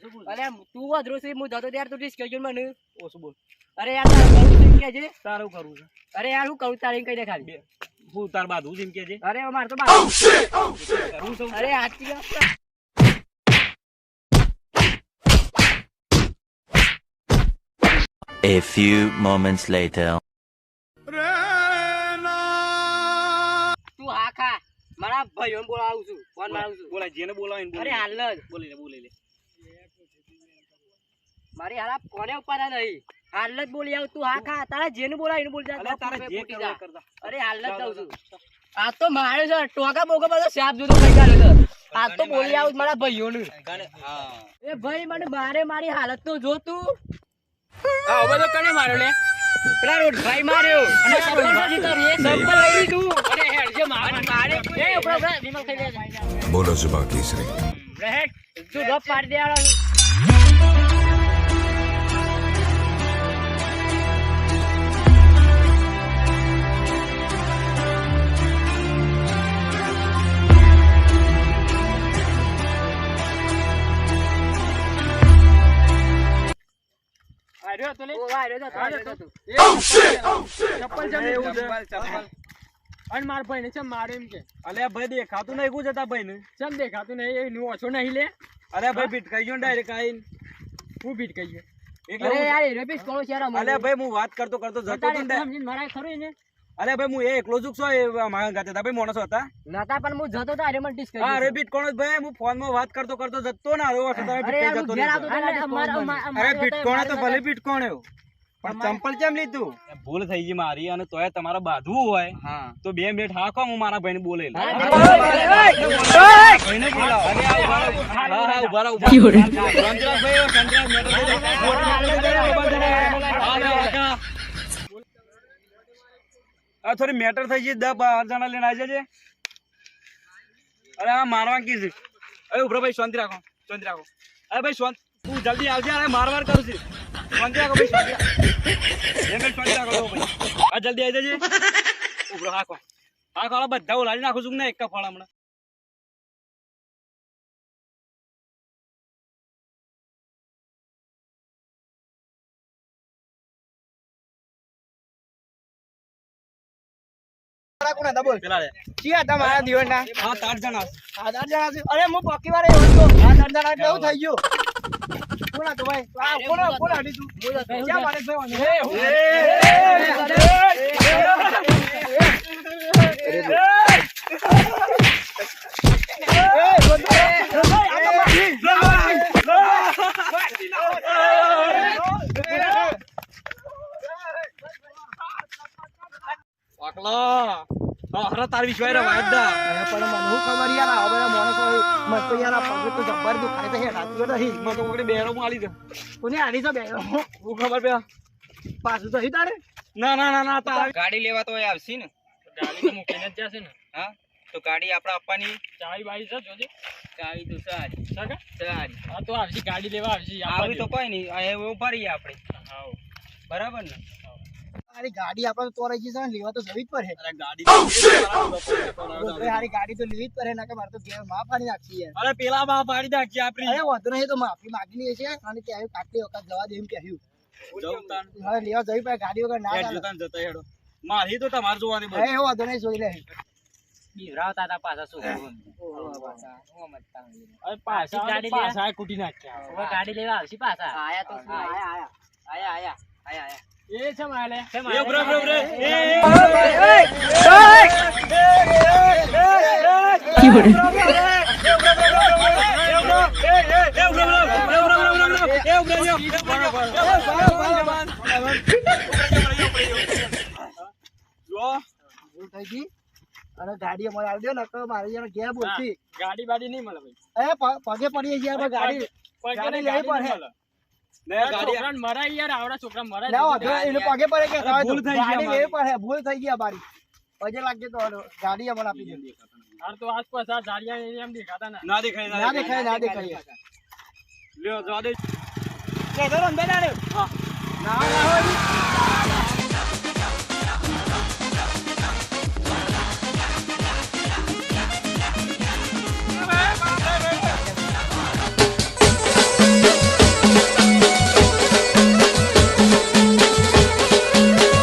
છું બોલ. અરે તું અધરો છે હું જતો ત્યારે તું discussion મને ઓછું બોલ? અરે યાર તારે કરવું છે કે તારું કરવું છે? અરે યાર હું કહું તારે એમ દે ખાલી. હું તાર બાધું જેમ કે છે. અરે મારે તો બાપ કરું છું. અરે હાચી વાત A few moments later. તું હા ખા. મારા ભાઈઓને બોલાવું છું. ફોન મારું છું. જેને બોલાવે અરે હાલ જ. બોલી લે બોલી લે. મારી હાલ કોને ઉપાડા નહીં? હાલ જ બોલી આવ તું. હા ખા તારા જેને બોલાય એને બોલ જા તારે જે કરવા કરતા. અરે હાલ જ જાઉં છું. આ તો મારે છે ટોકા બોકા બધો સાપ જોતો કઈ ગાડ્યો છે. આ તો બોલી આવું મારા ભાઈઓને. હા. એ ભાઈ મને મારે મારી હાલત તો જો તું. હા હવે તો કને માર્યો લે? પેલા રોડભાઈ માર્યો. અને ચપ્પલ નથી તારી એ ચપ્પલ લઈ લીધું. અરે હેડ જે મારે મારે એ ઉપરો વિમલ થઈ ગયા બોલો જુબા કેસરી રહેટ તું ગપ પાડી દે આર્યો તો લે. ઓ. ચપ્પલ જમે અને માર ભાઈ ને ચમ મારે એમ કે અલે ભાઈ દેખાતું નહીં કું જતા ભાઈ ને ચમ દેખાતું નહીં એ નું ઓછો નહીં લે. અરે ભાઈ ભીટકાઈ ગયો ડાયરેક્ટ આઈને. હું ભીટકાઈ ગયો. એટલે અરે યાર? અલે ભાઈ હું વાત કરતો કરતો જતો હતો સમજીને મારા ખરું ને અલે ભાઈ હું એકલો જ છો એ મારા ગાતે હતા ભાઈ માણસો હતા નતા પણ હું જતો હતો અરે મને ડિસ્કસ હા અરે બીટ કોણ ભાઈ હું ફોનમાં વાત કરતો કરતો જતો ના અરે વાટો તમે અરે જતો અરે બીટ કોણ તો ભલે બીટ કોણ એવું પણ ચંપલ કેમ લીધું ભૂલ થઈ ગઈ મારી અને તોય તમારે બાંધવું હોય તો બે મિનિટ હાકો હું મારા ભાઈને બોલે. અરે. અરે ઊભા ઊભા રહો, ઊભા રહો. શાંતિરાજ ભાઈ, શાંતિરાજ, મેટર દઈ દો. હા, લે, વાંકા. આ થોડી મેટર થઈ ગઈ દસ બાર જણા લઈને આવી જજે. અરે આ મારવા કી છે? અરે ઉભરો ભાઈ, શાંતિ રાખો શાંતિ રાખો. અરે ભાઈ, શાંત. તું જલ્દી આવજે, અરે મારવાર માર કરું છું. શાંતિ રાખો ભાઈ, શાંતિ રાખો. શાંતિ રાખો ભાઈ. આ જલ્દી આવી જજે. ઉભરો, હાકો. હાકો બધા ઉલાડી નાખું છું ને એક ફળ હમણાં. પેલા રે. તમારા દિવસના હા તાર જણા છે. અરે હું પોકી વાળે એવો જણા એટલે એવું થઈ ગયું કોણ તો ભાઈ આ કોણ કોણ હાડી તું ક્યાં મારે ભાઈ વાંધો? પાકલા હા હરા તાર વિશ્વાય રે વાયદા પણ મને શું ખબર યાર આ બધા માણસો હોય. મને તો યાર પગ તો જબ્બર દુખાય છે યાર હાથમાં તો નહીં. મને તો કોકડી બેરો માલી દે કોને હારી છે બે હું ખબર પે પાછું તો અહીં તારે ના ના ના ના તાર ગાડી લેવા તો આવશે ને? ગાડી તો મૂકીને જ જશે ને? હા? તો ગાડી આપણે આપવાની? ચાવી બાવી છે જોજે. ચાવી તો સારી. સગા સારી. હા તો આવશે ગાડી લેવા આવશે આવી તો કોઈ નહીં અહીંયા ઊભા આપણે. બરાબર ને? અરે ગાડી આપણે તો રહી છે ને લેવા તો જવી જ પડે. અરે ગાડી તો અરે હારી ગાડી તો લેવી જ પડે ના કે મારે તો ગેરમાં પાડી નાખી અરે પેલા બા પાડી નાખી આપણી. અરે વાંધો નહીં તો માફી માગી લઈએ છે અને ત્યાં કાટલી વખત જવા દે એમ કહ્યું. હવે લેવા જવી પડે ગાડી વગર ના જતા જતા હેડો. મારી તો તમારે જોવાની અરે બધી. એ વાંધો નહીં જોઈ લે. બીવરાવતા હતા પાછા શું અરે પાછા ગાડી પાછા કૂટી નાખ્યા. ગાડી લેવા આવશે પાછા? આયા તો આયા આયા. આયા આયા. અને ગાડી અમારે આવી દો ને તો મારી યાર ઘેર બોલતી ગાડી બાડી નહીં મળે ભાઈ એ પગે પડીએ ગયા ગાડી ગાડી લેવી પડે. ભૂલ થઈ લાગજે તો ગાડી અમને આપી દે. હાર તો આસપાસ આ ઝાડિયા એમ દેખાતા ના. ના દેખાય ના દેખાય. ના દેખાય. લ્યો જવા દે. ના ના હોય.